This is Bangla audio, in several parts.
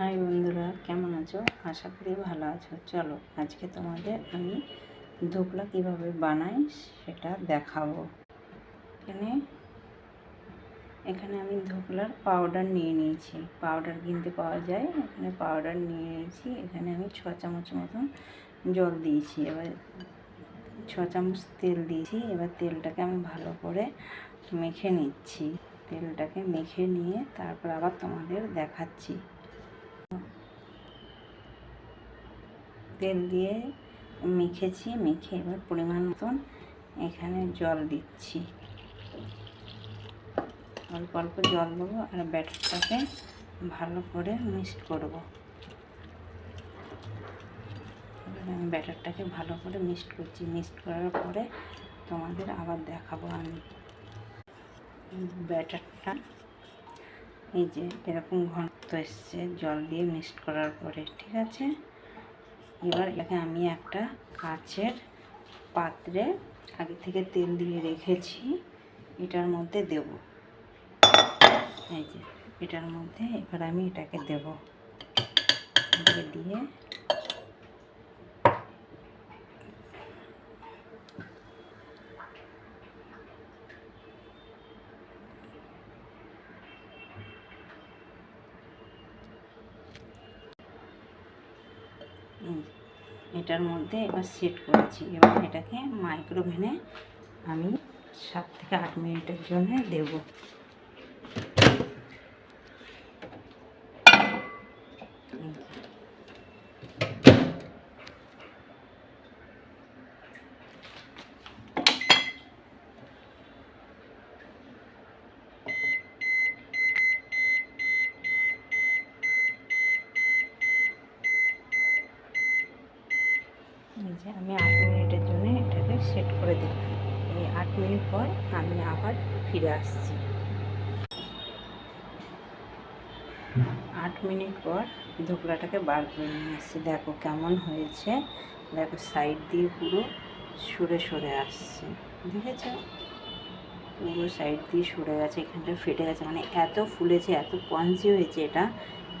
হাই বন্ধুরা, কেমন আছো? আশা করি ভালো আছো। চলো, আজকে তোমাদের আমি ধোকলা কীভাবে বানাই সেটা দেখাবো। এখানে এখানে আমি ধোকলার পাউডার নিয়ে নিয়েছি। পাউডার কিনতে পাওয়া যায়, এখানে পাউডার নিয়ে নিয়েছি। এখানে আমি ছ চামচ মতন জল দিয়েছি। এবার ছ চামচ তেল দিয়েছি। এবার তেলটাকে আমি ভালো করে মেখে নিচ্ছি। তেলটাকে মেখে নিয়ে তারপর আবার তোমাদের দেখাচ্ছি। তেল দিয়ে মেখেছি, মেখে এবার পরিমাণ মতন এখানে জল দিচ্ছি। অল্প অল্প জল দেবো আর ব্যাটারটাকে ভালো করে মিক্সড করব। আমি ব্যাটারটাকে ভালো করে মিক্সড করছি। মিক্সড করার পরে তোমাদের আবার দেখাবো আমি। ব্যাটারটা এই যে এরকম ঘনত্ব এসছে জল দিয়ে মিক্সড করার পরে, ঠিক আছে? এবার এটাকে আমি একটা কাচের পাত্রে আগে থেকে তেল দিয়ে রেখেছি, এটার মধ্যে দেব। এই যে, এটার মধ্যে এবার আমি এটাকে দেব। দিয়ে এটার মধ্যে এবার সেট করেছি। এবার এটাকে মাইক্রোভেনে আমি সাত থেকে আট মিনিটের জন্য দেব। এই যে আমি আট মিনিটের জন্য এটাকে সেট করে দিই এই আট মিনিট পর আমি আবার ফিরে আসছি। আট মিনিট পর ধোকলাটাকে বার করে নিয়ে আসছি। দেখো কেমন হয়েছে। দেখো সাইড দিয়ে পুরো সরে সরে আসছে। দেখেছ? পুরো সাইড দিয়ে সরে গেছে, এখানটা ফেটে গেছে। মানে এত ফুলেছে, এত পঞ্চি হয়েছে এটা।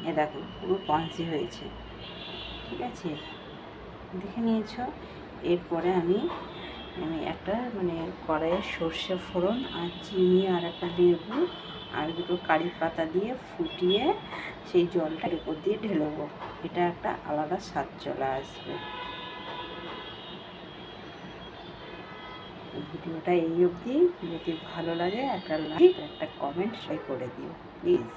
এ দেখো, পুরো পঞ্চি হয়েছে। ঠিক আছে? দেখে নিয়েছ। এরপরে আমি আমি একটা মানে কড়াইয়ে সর্ষে ফোড়ন আর চিনি আর একটা লেবু আর দুটো কারি পাতা দিয়ে ফুটিয়ে সেই জলটার উপর দিয়ে ঢেলবো। এটা একটা আলাদা স্বাদ চলে আসবে। ভিডিওটা এই অবধি। যদি ভালো লাগে একটা লাইক একটা কমেন্ট সবাই করে দিও। প্লিজ